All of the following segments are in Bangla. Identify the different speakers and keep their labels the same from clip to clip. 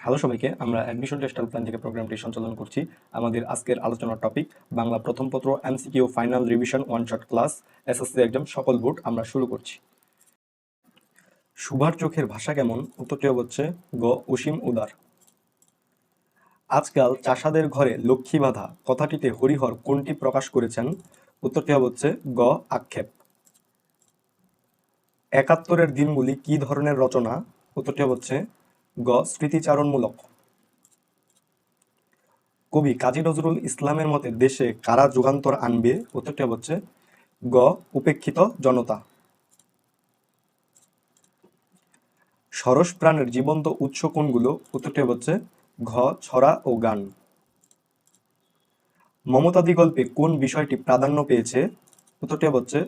Speaker 1: হ্যালো সবাইকে, আমরা অ্যাডমিশন টেস্টাল প্ল্যান থেকে প্রোগ্রামটি সঞ্চালন করছি। আমাদের আজকের আলোচনার টপিক বাংলা প্রথম পত্র MCQ final revision one shot class SSC exam সকল বোর্ড আমরা শুরু করছি। সুভার চোখের ভাষা কেমন? উত্তরটি হচ্ছে, গ, অসীম উদার। আজকাল চাষাদের ঘরে লক্ষ্মী বাধা, কথাটিতে হরিহর কোনটি প্রকাশ করেছেন? উত্তরটি হচ্ছে, গ, আক্ষেপ। একাত্তরের দিনগুলি কি ধরনের রচনা? উত্তরটি হচ্ছে গ, স্মৃতিচারণমূলক। কবি কাজী নজরুল ইসলামের মতে দেশে কারা যুগান্তর আনবে? উত্তরটি হচ্ছে গ, উপেক্ষিত জনতা। সরস প্রাণের জীবন্ত উৎস কোনগুলো? উত্তরটি হচ্ছে ঘ, ছড়া ও গান। মমতাদি গল্পে কোন বিষয়টি প্রাধান্য পেয়েছে? উত্তরটি হচ্ছে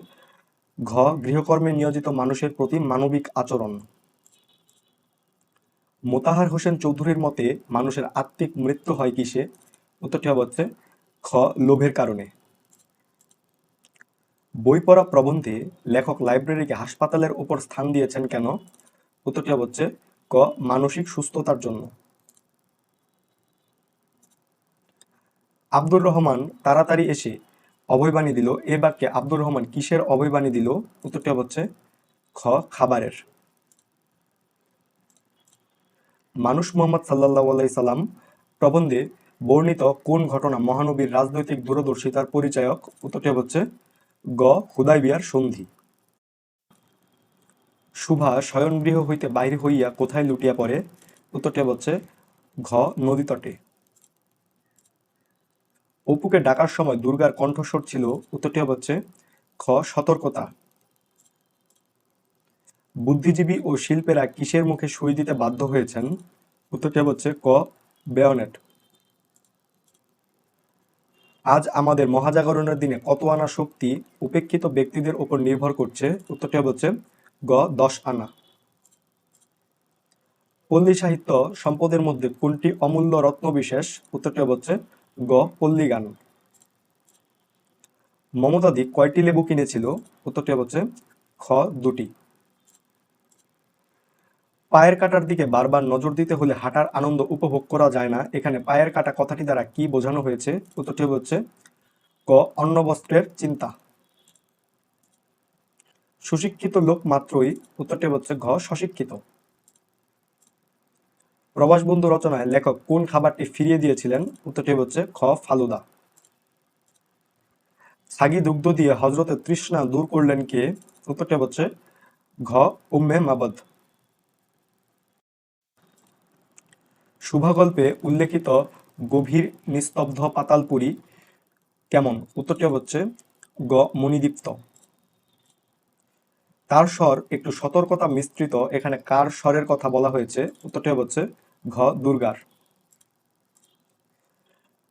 Speaker 1: ঘ, গৃহকর্মে নিয়োজিত মানুষের প্রতি মানবিক আচরণ। মোতাহার হোসেন চৌধুরীর মতে, মানুষের আত্মিক মৃত্যু হয় কিসে? উত্তরটি হচ্ছে, খ, লোভের কারণে। বই পড়া প্রবন্ধে লেখক লাইব্রেরিকে হাসপাতালের উপর স্থান দিয়েছেন কেন? উত্তরটি হচ্ছে, ক, মানসিক সুস্থতার জন্য। আব্দুর রহমান তাড়াতাড়ি এসে অভয়বাণী দিল। এ বাক্যে আব্দুর রহমান কিসের অভয়বাণী দিল? উত্তরটি হচ্ছে, খ, খাবারের। মানুষ মোহাম্মদ সাল্লাহ সাল্লাম প্রবন্ধে বর্ণিত কোন ঘটনা মহানবীর রাজনৈতিক দূরদর্শিতার পরিচায়ক উত্তরটি হচ্ছে গ. হুদাইবিয়ার সন্ধি। শুভা শয়নগৃহ হইতে বাইরে হইয়া কোথায় লুটিয়া পড়ে? উত্তরটি হচ্ছে ঘ. নদী তটে। অপুকে ডাকার সময় দুর্গার কণ্ঠস্বর ছিল, উত্তরটি হচ্ছে খ. সতর্কতা। বুদ্ধিজীবী ও শিল্পেরা কিসের মুখে সই দিতে বাধ্য হয়েছেন? উত্তরটি হচ্ছে ক, বেয়নেট। আজ আমাদের মহাজাগরণের দিনে কত আনা শক্তি উপেক্ষিত ব্যক্তিদের উপর নির্ভর করছে? উত্তরটি হচ্ছে গ, দশ আনা। পল্লী সাহিত্য সম্পদের মধ্যে কোনটি অমূল্য রত্ন বিশেষ উত্তরটি হচ্ছে গ, পল্লী গান। মমতাদি কয়টি লেবু কিনেছিল? উত্তরটি হচ্ছে খ, দুটি। পায়ের কাটার দিকে বারবার নজর দিতে হলে হাঁটার আনন্দ উপভোগ করা যায় না। এখানে পায়ের কাটা কথাটি দ্বারা কি বোঝানো হয়েছে? উত্তরটি হচ্ছে, ক অন্ন বস্ত্রের চিন্তা। সুশিক্ষিত লোক মাত্রই, উত্তরটি হচ্ছে ঘ সশিক্ষিত প্রবাস বন্ধু রচনায় লেখক কোন খাবারটি ফিরিয়ে দিয়েছিলেন? উত্তরটি হচ্ছে, খ, ফালুদা। সাগি দুগ্ধ দিয়ে হজরতের তৃষ্ণা দূর করলেন কে? উত্তরটি হচ্ছে, ঘ, উম্মে মাবাদ। শুভাগল্পে উল্লেখিত গভীর নিস্তব্ধ পাতালপুরী কেমন? উত্তরটি হচ্ছে গ. মণিদীপ্ত। তার স্বর একটু সতর্কতা মিশ্রিত, এখানে কার স্বরের কথা বলা হয়েছে? উত্তরটি হচ্ছে ঘ. দুর্গার।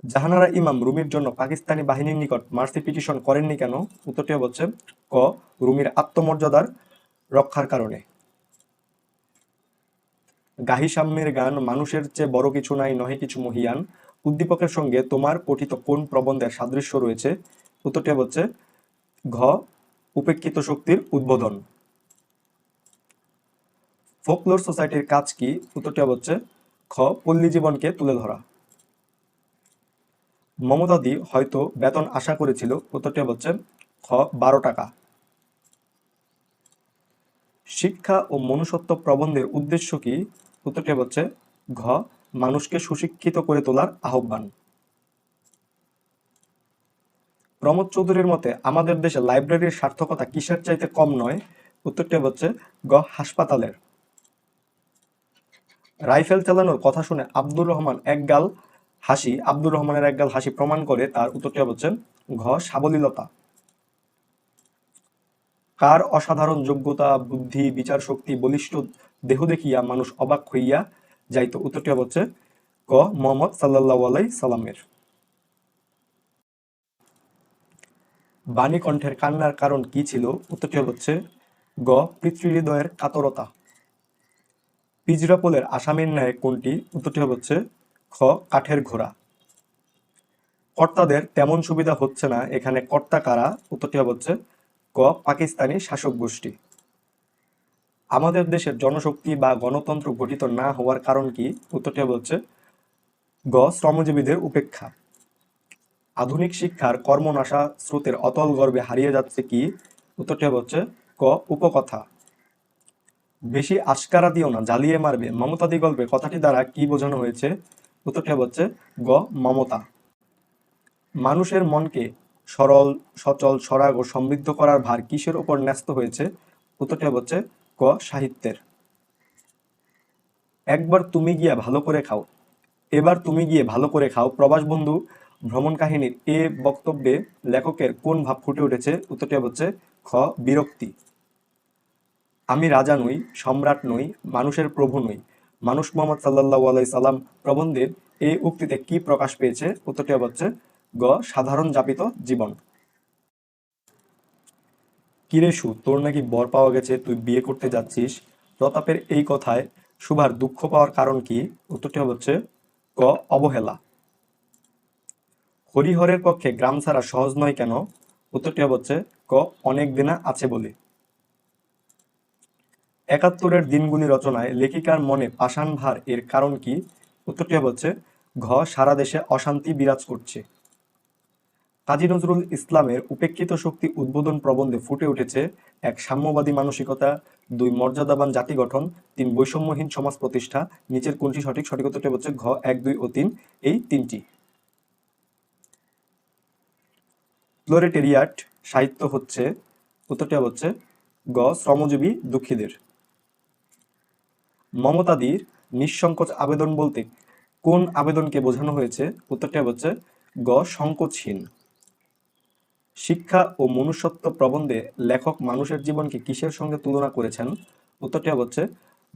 Speaker 1: জাহানারা ইমাম রুমির জন্য পাকিস্তানি বাহিনীর নিকট মার্সি পিটিশন করেননি কেন? উত্তরটি হচ্ছে ক. রুমির আত্মমর্যাদার রক্ষার কারণে। গাহি সাম্যের গান মানুষের চেয়ে বড় কিছু নাই, নহে কিছু মহিয়ান। উদ্দীপকের সঙ্গে তোমার পঠিত কোন প্রবন্ধের সাদৃশ্য রয়েছে? উত্তরটি হচ্ছে ঘ, উপেক্ষিত শক্তির উদ্বোধন। ফোকলোর সোসাইটির কাজ কি? উত্তরটি হচ্ছে খ পল্লী জীবনকে তুলে ধরা। মমতাদি হয়তো বেতন আশা করেছিল। উত্তরটি হচ্ছে খ বারো টাকা। শিক্ষা ও মনুষ্যত্ব প্রবন্ধের উদ্দেশ্য কি? উত্তরটি হচ্ছে ঘ, মানুষকে সুশিক্ষিত করে তোলার আহ্বান। প্রমোদ চৌধুরীর মতে, আমাদের দেশে লাইব্রেরির সার্থকতা কিসের চাইতে কম নয়? উত্তরটি হচ্ছে গ, হাসপাতালের। রাইফেল চালানোর কথা শুনে আব্দুর রহমান একগাল হাসি, আব্দুর রহমানের একগাল হাসি প্রমাণ করে তার উত্তরটি হচ্ছে ঘ, সাবলীলতা। কার অসাধারণ যোগ্যতা, বুদ্ধি, বিচার শক্তি, বলিষ্ঠ দেহ দেখিয়া মানুষ অবাক হইয়া যাইতো। উত্তরটি হচ্ছে ক, মোহাম্মদ সাল্লাহ আলাই সালামের বাণী কণ্ঠের কান্নার কারণ কি ছিল? উত্তরটি হচ্ছে গ, পিতৃহৃদয়ের কাতরতা। পিজরাপোলের আসামের ন্যায় কোনটি? উত্তরটি হচ্ছে খ, কাঠের ঘোড়া। কর্তাদের তেমন সুবিধা হচ্ছে না, এখানে কর্তা কারা? উত্তরটি হচ্ছে ক, পাকিস্তানি শাসক গোষ্ঠী। আমাদের দেশের জনশক্তি বা গণতন্ত্র গঠিত না হওয়ার কারণ কি? উত্তরটি হচ্ছে গ, শ্রমজীবীদের উপেক্ষা। আধুনিক শিক্ষার কর্মনাশা স্রোতের অতল গর্বে হারিয়ে যাচ্ছে কি? উত্তরটি হচ্ছে, ক, উপকথা। বেশি আশকারা দিও না, জ্বালিয়ে মারবে। মমতাদি গল্পে কথাটি দ্বারা কি বোঝানো হয়েছে? উত্তরটি হচ্ছে, গ, মমতা। মানুষের মনকে সরল, সচল, সরাগ ও সমৃদ্ধ করার ভার কিসের উপর ন্যস্ত হয়েছে? উত্তরটি হচ্ছে ক, সাহিত্যের। একবার তুমি গিয়া ভালো করে খাও। এবার তুমি গিয়ে ভালো করে খাও। প্রবাস বন্ধু, ভ্রমণ কাহিনীর এ বক্তব্যে লেখকের কোন ভাব ফুটে উঠেছে? উত্তরটি হচ্ছে খ, বিরক্তি। আমি রাজা নই, সম্রাট নই, মানুষের প্রভু নই। মানুষ মোহাম্মদ সাল্লাহ আলাই সাল্লাম প্রবন্ধের এই উক্তিতে কি প্রকাশ পেয়েছে? উত্তরটি হচ্ছে গ, সাধারণ যাপিত জীবন। কিরে সু, তোর নাকি বর পাওয়া গেছে, তুই বিয়ে করতে যাচ্ছিস। প্রতাপের এই কথায় সুভার দুঃখ পাওয়ার কারণ কি? উত্তরটি হচ্ছে ক, অবহেলা। হরিহরের পক্ষে গ্রাম ছাড়া সহজ নয় কেন? উত্তরটি হচ্ছে ক, অনেক দিনা আছে বলে। একাত্তরের দিনগুলি রচনায় লেখিকার মনে পাষাণ ভার এর কারণ কি? উত্তরটি হচ্ছে ঘ, সারা দেশে অশান্তি বিরাজ করছে। কাজী নজরুল ইসলামের উপেক্ষিত শক্তি উদ্বোধন প্রবন্ধে ফুটে উঠেছে এক সাম্যবাদী মানসিকতা, দুই মর্যাদাবান জাতি গঠন, তিন বৈষম্যহীন সমাজ প্রতিষ্ঠা, নিচের কোনটি সঠিক সঠিক উত্তরটি হচ্ছে ঘ, এক, দুই ও তিন। এই তিনটি। ফ্লোরেটেরিয়াট সাহিত্য হচ্ছে, উত্তরটি হচ্ছে গ, শ্রমজীবী দুঃখীদের। মমতাদির নিঃসংকোচ আবেদন বলতে কোন আবেদনকে বোঝানো হয়েছে? উত্তরটি হচ্ছে গ, সংকোচহীন। শিক্ষা ও মনুষ্যত্ব প্রবন্ধে লেখক মানুষের জীবনকে কিসের সঙ্গে তুলনা করেছেন? উত্তরটি হচ্ছে,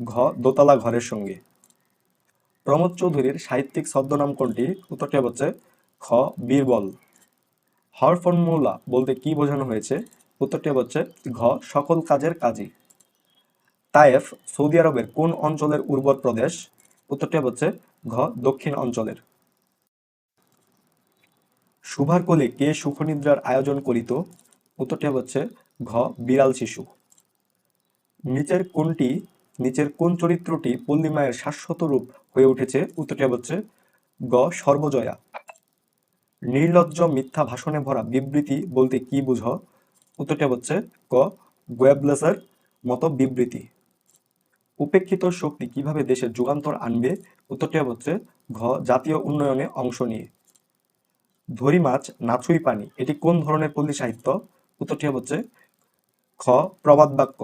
Speaker 1: ঘ, দোতলা ঘরের সঙ্গে। প্রমোদ চৌধুরীর সাহিত্যিক ছদ্মনাম কোনটি? উত্তরটি হচ্ছে খ বীরবল। হরফর্মুলা বলতে কি বোঝানো হয়েছে? উত্তরটি হচ্ছে, ঘ, সকল কাজের কাজী তায়েফ, সৌদি আরবের কোন অঞ্চলের উর্বর প্রদেশ? উত্তরটি হচ্ছে, ঘ, দক্ষিণ অঞ্চলের। সুভার কোলে কে সুখনিদ্রার আয়োজন করিত? উত্তরটি হচ্ছে ঘ. বিড়াল শিশু। নিচের কোনটি নিচের কোন চরিত্রটি পল্লীমায়ের শাশ্বত রূপ হয়ে উঠেছে। উত্তরটি হচ্ছে গ. সর্বজয়া। নির্লজ্জ মিথ্যা ভাষণে ভরা বিবৃতি বলতে কি বুঝ? উত্তরটি হচ্ছে ক. গোয়েবলেসের মতো বিবৃতি। উপেক্ষিত শক্তি কীভাবে দেশের যুগান্তর আনবে? উত্তরটি হচ্ছে ঘ. জাতীয় উন্নয়নে অংশ নিয়ে। ধরি মাছ নাছুই পানি, এটি কোন ধরনের পল্লী সাহিত্য? উত্তরটি হচ্ছে খ, প্রবাদ বাক্য।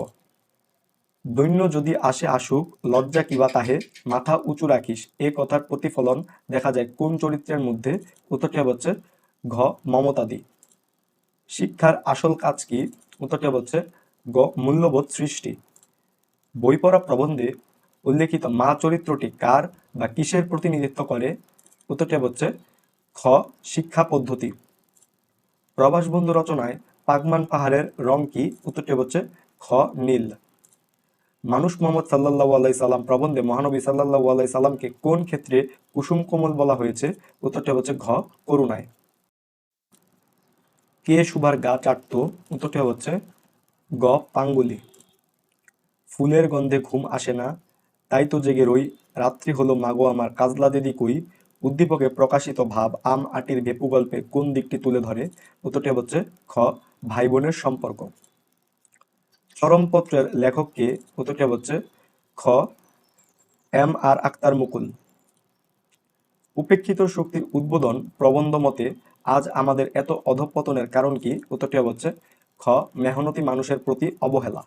Speaker 1: দৈন্য যদি আসে আসুক, লজ্জা কিবা তাহে? মাথা উঁচু রাখিস, এ কথার প্রতিফলন দেখা যায় কোন চরিত্রের মধ্যে? উত্তরটি হচ্ছে ঘ, মমতাদি। শিক্ষার আসল কাজ কি? উত্তরটি হচ্ছে গ, মূল্যবোধ সৃষ্টি। বই পড়া প্রবন্ধে উল্লেখিত মা চরিত্রটি কার বা কিসের প্রতিনিধিত্ব করে? উত্তরটি হচ্ছে খ, শিক্ষা পদ্ধতি। প্রবাস বন্ধু রচনায় পাগমান পাহাড়ের রং কি? উত্তরটি হচ্ছে খ, নীল। মানুষ মোহাম্মদ সাল্লাহ আলাই সাল্লাম প্রবন্ধে মহানবী সাল্লাহ আলাই সাল্লামকে কোন ক্ষেত্রে কুসুম কোমল বলা হয়েছে? উত্তরটি হচ্ছে ঘ, করুণায়। কে সুভার গা চাটতো? উত্তরটি হচ্ছে গ, পাঙ্গুলি। ফুলের গন্ধে ঘুম আসে না, তাই তো জেগে রই, রাত্রি হলো মাগো আমার, কাজলা দিদি কই? উদ্দীপকে প্রকাশিত ভাব আম আটির ভেপু গল্পের কোন দিকটি তুলে ধরে? উত্তরটি হচ্ছে খ ভাই বোনের সম্পর্ক। চরমপত্রের লেখককে উত্তরটি হচ্ছে খ, এম আর আক্তার মুকুল। উপেক্ষিত শক্তির উদ্বোধন প্রবন্ধ মতে আজ আমাদের এত অধপতনের কারণ কি? উত্তরটি হচ্ছে খ, মেহনতি মানুষের প্রতি অবহেলা।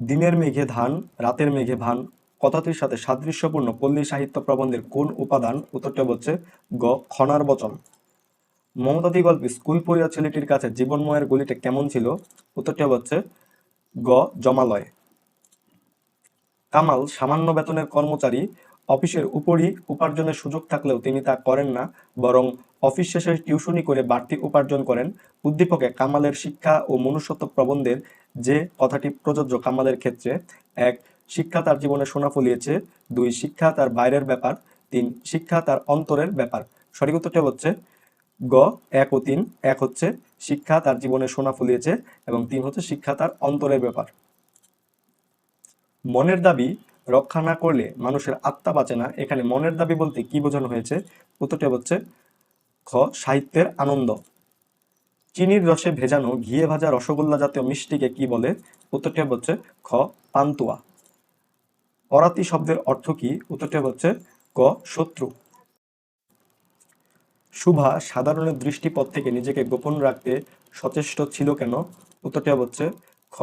Speaker 1: দিনের মেঘে ধান, রাতের মেঘে ভান কথাটির সাথে সাদৃশ্যপূর্ণ পল্লী সাহিত্য প্রবন্ধের কোন উপাদান? উত্তরটি হচ্ছে গ, খনার বচন। মমতাদি গল্পে স্কুল পড়িয়া ছেলেটির কাছে জীবনময়ের গলিটা কেমন ছিল? উত্তরটি হচ্ছে গ, জমালয়। কামাল সামান্য বেতনের কর্মচারী, অফিসের উপরই উপার্জনের সুযোগ থাকলেও তিনি তা করেন না, বরং অফিস শেষে টিউশনি করে বাড়তি উপার্জন করেন। উদ্দীপকে কামালের শিক্ষা ও মনুষ্যত্ব প্রবন্ধের যে কথাটি প্রযোজ্য কামালের ক্ষেত্রে, এক শিক্ষা তার জীবনে সোনা ফলিয়েছে, দুই শিক্ষা তার বাইরের ব্যাপার, তিন শিক্ষা তার অন্তরের ব্যাপার। সঠিক উত্তরটা হচ্ছে গ, এক ও তিন। এক হচ্ছে শিক্ষা তার জীবনে সোনা ফলিয়েছে এবং তিন হচ্ছে শিক্ষা তার অন্তরের ব্যাপার। মনের দাবি রক্ষা না করলে মানুষের আত্মা বাঁচে না। এখানে মনের দাবি বলতে কি বোঝানো হয়েছে? উত্তরটি হচ্ছে খ সাহিত্যের আনন্দ। চিনির রসে ভেজানো ঘিয়ে ভাজা রসগোল্লা জাতীয় মিষ্টিকে কি বলে? উত্তরটি হচ্ছে খ পান্তুয়া। অরাতি শব্দের অর্থ কি? উত্তরটি হচ্ছে ক, শত্রু। শুভা সাধারণের দৃষ্টিপথ থেকে নিজেকে গোপন রাখতে সচেষ্ট ছিল কেন? উত্তরটি হচ্ছে খ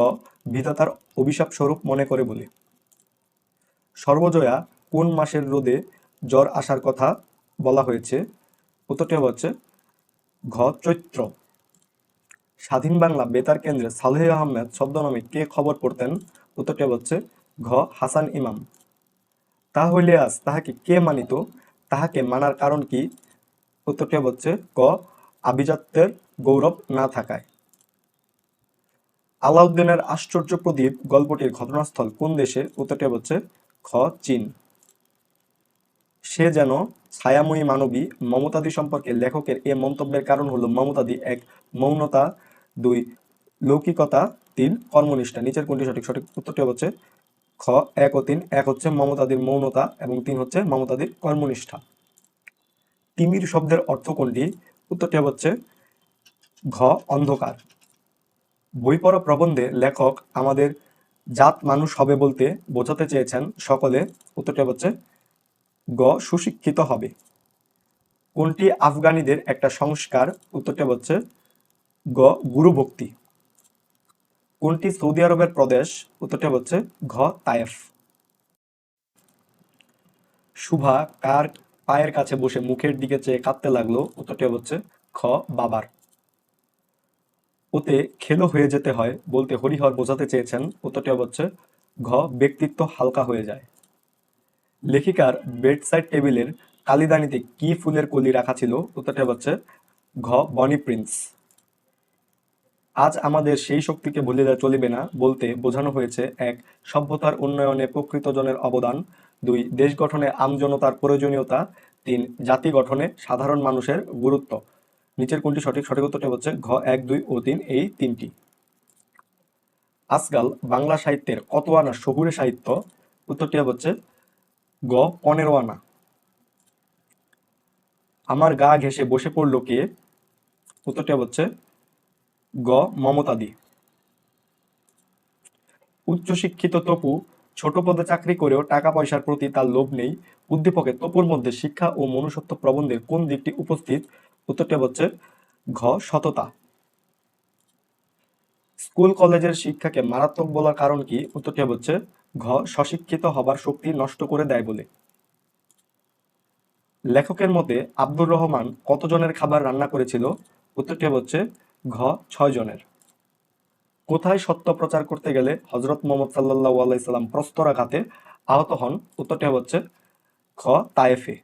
Speaker 1: বিধাতার অভিশাপ স্বরূপ মনে করে বলে। সর্বজয়া, কোন মাসের রোদে জ্বর আসার কথা বলা হয়েছে? উত্তরটি হচ্ছে ঘ, চৈত্র। স্বাধীন বাংলা বেতার কেন্দ্রে সালেহ আহমেদ ছদ্মনামে কে খবর পড়তেন? উত্তরটি হচ্ছে ঘ, হাসান ইমাম। তা আজ তাহাকে কে মানিত? তাহাকে মানার কারণ কি? উত্তরটি হচ্ছে ক, আভিজাত্যের গৌরব না থাকায়। আলাউদ্দিনের আশ্চর্য প্রদীপ গল্পটির ঘটনাস্থল কোন দেশে উত্তরটি হচ্ছে খ, চীন। সে যেন ছায়াময়ী মানবী, মমতাদি সম্পর্কে লেখকের এ মন্তব্যের কারণ হলো মমতাদি এক মৌনতা, দুই লৌকিকতা, তিন কর্মনিষ্ঠা। নিচের কোনটি সঠিক? সঠিক উত্তরটি হচ্ছে খ, এক ও তিন। এক হচ্ছে মমতাদির মৌনতা এবং তিন হচ্ছে মমতাদির কর্মনিষ্ঠা। তিমির শব্দের অর্থ কোনটি? উত্তরটি হচ্ছে ঘ, অন্ধকার। বই পড়া প্রবন্ধে লেখক আমাদের জাত মানুষ হবে বলতে বোঝাতে চেয়েছেন সকলে। উত্তরটি হচ্ছে গ, সুশিক্ষিত হবে। কোনটি আফগানিদের একটা সংস্কার? উত্তরটি হচ্ছে গ, গুরুভক্তি। কোনটি সৌদি আরবের প্রদেশ, উত্তরটি হচ্ছে ঘ, তায়েফ। শুভা কার পায়ের কাছে বসে মুখের দিকে চেয়ে কাঁদতে লাগল, উত্তরটি হচ্ছে খ, বাবার। ওতে খেলো হয়ে যেতে হয়, বলতে হরিহর বোঝাতে চেয়েছেন, উত্তরটি হচ্ছে ঘ, ব্যক্তিত্ব হালকা হয়ে যায়। লেখিকার বেডসাইড টেবিলের কালিদানিতে কি ফুলের কলি রাখা ছিল, উত্তরটি হচ্ছে ঘ, বনি প্রিন্স। আজ আমাদের সেই শক্তিকে ভুলে যা চলিবে না বলতে বোঝানো হয়েছে, এক, সভ্যতার উন্নয়নে প্রকৃতজনের অবদান, দুই, দেশ গঠনে আমজনতার প্রয়োজনীয়তা, তিন, জাতি গঠনে সাধারণ মানুষের গুরুত্ব। নিচের কোনটি সঠিক? সঠিক উত্তরটি হচ্ছে ঘ, এক, দুই ও তিন, এই তিনটি। আজকাল বাংলা সাহিত্যের কত আনা শহুরে সাহিত্য, উত্তরটি হচ্ছে গ, পনেরো আনা। আমার গা ঘেসে বসে পড়ল কে? উত্তরটি হচ্ছে গ, মমতাদি। উচ্চশিক্ষিত তপু ছোট পদে চাকরি করেও টাকা পয়সার প্রতি তার লোভ নেই। উদ্দীপকে তপুর মধ্যে শিক্ষা ও মনুষ্যত্ব প্রবন্ধের কোন দিকটি উপস্থিত? উত্তরটি হচ্ছে ঘ, সততা। স্কুল কলেজের শিক্ষাকে মারাত্মক বলার কারণ কি? উত্তরটি হচ্ছে ঘ, স্বশিক্ষিত হবার শক্তি নষ্ট করে দেয় বলে। লেখকের মতে আব্দুর রহমান কতজনের খাবার রান্না করেছিল? উত্তরটি হচ্ছে ঘ, ছয় জনের। কোথায় সত্য প্রচার করতে গেলে হজরত মোহাম্মদ সাল্লাহ আলাইসাল্লাম প্রস্তরাঘাতে আহত হন? উত্তরটি হচ্ছে খ তায়েফে।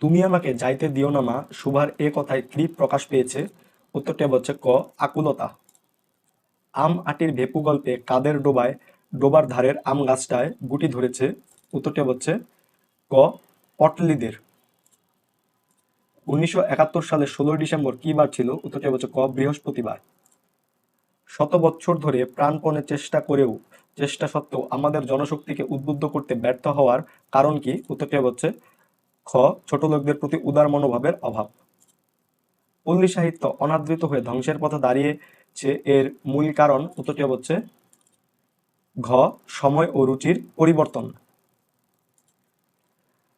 Speaker 1: তুমি আমাকে যাইতে দিও না মা, সুভার এ কথায় কি প্রকাশ পেয়েছে। উত্তরটি হচ্ছে ক, আকুলতা। আম আটির ভেপু গল্পে কাদের ডোবায়, ডোবার ধারের আম গাছটায় গুটি ধরেছে। উত্তরটি হচ্ছে ক, পটলিদের। উনিশশো একাত্তর সালের ষোলোই ডিসেম্বর কি বার ছিল? উত্তরটি হচ্ছে ক? বৃহস্পতিবার। শত বছর ধরে প্রাণপণে চেষ্টা করেও, চেষ্টা সত্ত্বেও আমাদের জনশক্তিকে উদ্বুদ্ধ করতে ব্যর্থ হওয়ার কারণ কি? উত্তরটি হচ্ছে খ? ছোট লোকদের প্রতি উদার মনোভাবের অভাব। পল্লী সাহিত্য অনাদৃত হয়ে ধ্বংসের পথে দাঁড়িয়েছে এর মূল কারণ উত্তরটি হচ্ছে ঘ? সময় ও রুচির পরিবর্তন।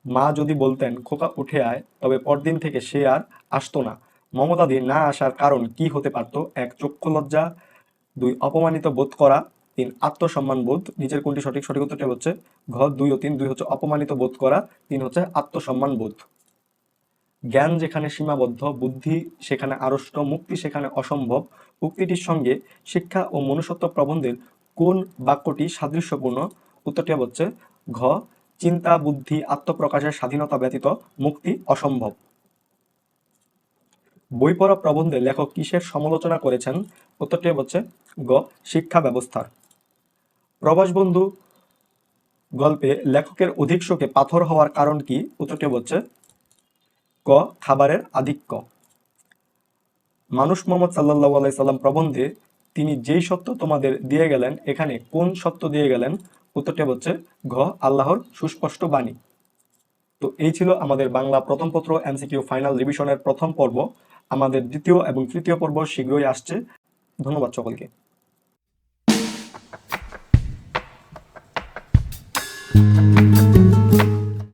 Speaker 1: মা যদি বলতেন, খোকা উঠে আয়, তবে পরদিন থেকে সে আর আসতো না। মমতাদি না আসার কারণ কি হতে পারত? এক, চক্ষু লজ্জা। দুই, অপমানিত বোধ করা। তিন, আত্মসম্মান বোধ। নিচের কোনটি সঠিক সঠিক উত্তরটি হচ্ছে ঘ, দুই ও তিন। দুই হচ্ছে অপমানিত বোধ করা। তিন হচ্ছে আত্মসম্মান বোধ। জ্ঞান যেখানে সীমাবদ্ধ, বুদ্ধি সেখানে আড়ষ্ট, মুক্তি সেখানে অসম্ভব। উক্তিটির সঙ্গে শিক্ষা ও মনুষ্যত্ব প্রবন্ধের কোন বাক্যটি সাদৃশ্যপূর্ণ? উত্তরটি হচ্ছে ঘ চিন্তা, বুদ্ধি, আত্মপ্রকাশের স্বাধীনতা ব্যতীত মুক্তি অসম্ভব। বই পড়া প্রবন্ধে লেখক কিসের সমালোচনা করেছেন? উত্তরটি হচ্ছে গ, শিক্ষা ব্যবস্থার। প্রবাস বন্ধু গল্পে লেখকের অধিক শোকে পাথর হওয়ার কারণ কি? উত্তরটি হচ্ছে ক, খাবারের আধিক্য। মানুষ মোহাম্মদ সাল্লাহ আলাইসাল্লাম প্রবন্ধে তিনি যেই সত্য তোমাদের দিয়ে গেলেন, এখানে কোন সত্য দিয়ে গেলেন? উত্তরটি হচ্ছে ঘ, আল্লাহর সুস্পষ্ট বাণী। তো এই ছিল আমাদের বাংলা প্রথম পত্র এনসিকিউ ফাইনাল রিভিশনের প্রথম পর্ব। আমাদের দ্বিতীয় এবং তৃতীয় পর্ব শীঘ্রই আসছে। ধন্যবাদ সকলকে।